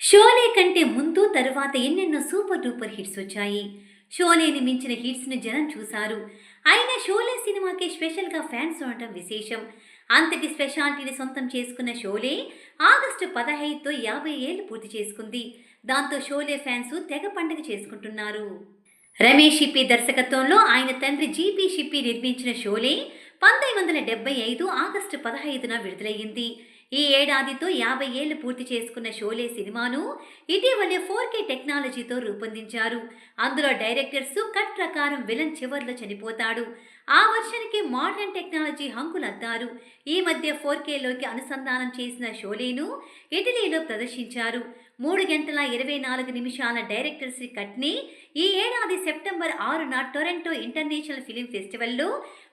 షోలే కంటే ముందు తరువాత ఎన్నెన్నో సూపర్ డూపర్ హిట్స్ వచ్చాయి. షోలేని మించిన హిట్స్ను జనం చూశారు. అయినా షోలే సినిమాకి స్పెషల్గా ఫ్యాన్స్ ఉండటం విశేషం. అంతటి స్పెషాలిటీని సొంతం చేసుకున్న షోలే ఆగస్టు పదహైదుతో యాభై ఏళ్ళు పూర్తి చేసుకుంది. దాంతో షోలే ఫ్యాన్స్ తెగ పండుగ చేసుకుంటున్నారు. రమేష్ షిప్పి దర్శకత్వంలో ఆయన తండ్రి జీపీ షిప్పి నిర్మించిన షోలే పంతొమ్మిది వందల డెబ్బై ఐదు ఆగస్టు పదహైదున విడుదలయ్యింది. ఈ ఏడాదితో యాభై ఏళ్ళు పూర్తి చేసుకున్న షోలే సినిమాను ఇటీవలే ఫోర్ కే టెక్నాలజీతో రూపొందించారు. అందులో డైరెక్టర్స్ కట్ ప్రకారం విలన్ చివర్లో చనిపోతాడు. ఆ వర్షానికి మోడర్న్ టెక్నాలజీ హంకులద్దారు. ఈ మధ్య ఫోర్ కేలోకి అనుసంధానం చేసిన షోలేను ఇటలీలో ప్రదర్శించారు. మూడు గంటల ఇరవై నాలుగు నిమిషాల డైరెక్టర్స్ కట్ని ఈ ఏడాది సెప్టెంబర్ ఆరున టొరంటో ఇంటర్నేషనల్ ఫిలిం ఫెస్టివల్లో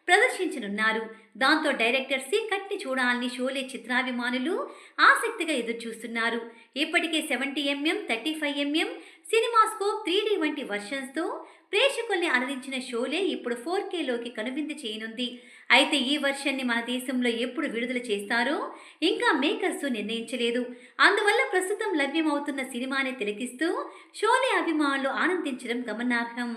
ప్రదర్శించనున్నారు. దాంతో డైరెక్టర్ సి కట్ని చూడాలని షోలే చిత్రాభిమానులు ఆసక్తిగా ఎదురుచూస్తున్నారు. ఇప్పటికే seventy MM thirty five MM cinemascope three వంటి వర్షన్స్తో ప్రేక్షకుల్ని అలరించిన షోలే ఇప్పుడు ఫోర్ కేలోకి కనువిందు చేయనుంది. అయితే ఈ వర్షన్ని మన దేశంలో ఎప్పుడు విడుదల చేస్తారో ఇంకా మేకర్స్ నిర్ణయించలేదు. అందువల్ల ప్రస్తుతం లభ్యమవుతున్న సినిమాని తిలకిస్తూ షోలే అభిమానులు ఆనందించడం గమనార్హం.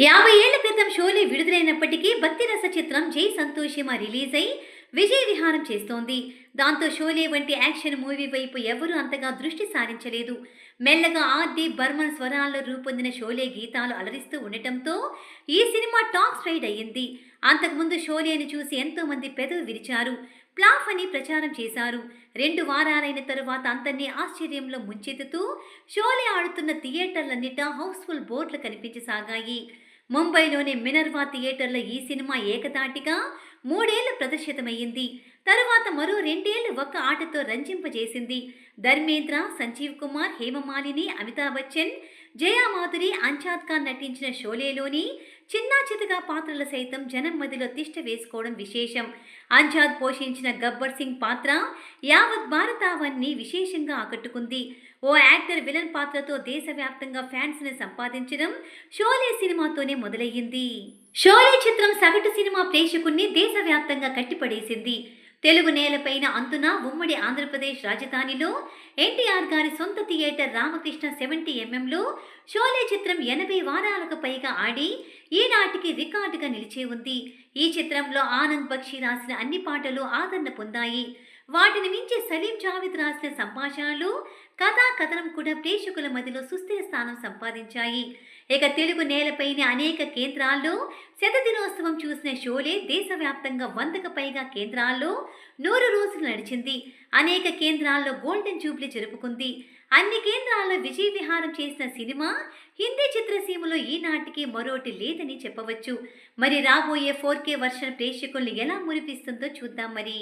యాభై ఏళ్ళ క్రితం షోలే విడుదలైనప్పటికీ భక్తిరస చిత్రం జై సంతోషిమ రిలీజ్ అయి విజయ విహారం చేస్తోంది. దాంతో షోలే వంటి యాక్షన్ మూవీ వైపు ఎవరూ అంతగా దృష్టి సారించలేదు. మెల్లగా ఆర్డి బర్మన్ స్వరాల్లో రూపొందిన షోలే గీతాలు అలరిస్తూ ఉండటంతో ఈ సినిమా టాక్ స్ట్రైడ్ అయ్యింది. అంతకుముందు షోలేని చూసి ఎంతోమంది పెదవి విరిచారు. ప్లాఫ్ అని ప్రచారం చేశారు. రెండు వారాలైన తరువాత అంతర్ని ఆశ్చర్యంలో ముంచెత్తుతూ షోలే ఆడుతున్న థియేటర్లన్నిటా హౌస్ఫుల్ బోర్డులు కనిపించసాగాయి. ముంబైలోని మినర్వా థియేటర్లో ఈ సినిమా ఏకతాటిగా మూడేళ్ళు ప్రదర్శితమయ్యింది. తరువాత మరో రెండేళ్ళు ఒక్క ఆటతో రంజింపజేసింది. ధర్మేంద్ర సంజీవ్ కుమార్ హేమమాలిని అమితాబ్ బచ్చన్ జయా మాధురి అంచాద్ ఖాన్ నటించిన షోలేలోని చిన్నా చితగా పాత్రలు సైతం జనం మదిలో తిష్ట వేసుకోవడం విశేషం. అంజాద్ పోషించిన గబ్బర్ సింగ్ పాత్ర యావత్ భారతావన్ని విశేషంగా ఆకట్టుకుంది. ఓ యాక్టర్ విలన్ పాత్రతో దేశవ్యాప్తంగా ఫ్యాన్స్ని సంపాదించడం షోలే సినిమాతోనే మొదలయ్యింది. షోలే చిత్రం సగటు సినిమా ప్రేక్షకుణ్ణి దేశవ్యాప్తంగా కట్టిపడేసింది. తెలుగు నేలపైన అంతున ఉమ్మడి ఆంధ్రప్రదేశ్ రాజధానిలో ఎన్టీఆర్ గారి సొంత థియేటర్ రామకృష్ణ సెవెంటీ ఎంఎంలో షోలే చిత్రం ఎనభై వారాలకు పైగా ఆడి ఈనాటికి రికార్డుగా నిలిచే ఉంది. ఈ చిత్రంలో ఆనంద్ బక్షి రాసిన అన్ని పాటలు ఆదరణ పొందాయి. వాటిని మించి సలీం జావేద్ రాసిన సంభాషణలు కథా కథనం కూడా ప్రేక్షకుల మధ్యలో సుస్థిర స్థానం సంపాదించాయి. ఇక తెలుగు నేలపైన అనేక కేంద్రాల్లో శతదినోత్సవం చూసిన షోలే దేశవ్యాప్తంగా వందకు పైగా కేంద్రాల్లో నూరు రోజులు నడిచింది. అనేక కేంద్రాల్లో గోల్డెన్ జూబ్లీ జరుపుకుంది. అన్ని కేంద్రాల్లో విజయ విహారం చేసిన సినిమా హిందీ చిత్రసీమలో ఈనాటికి మరోటి లేదని చెప్పవచ్చు. మరి రాబోయే ఫోర్ కే వర్షన్ ప్రేక్షకుల్ని ఎలా మురిపిస్తుందో చూద్దాం మరి.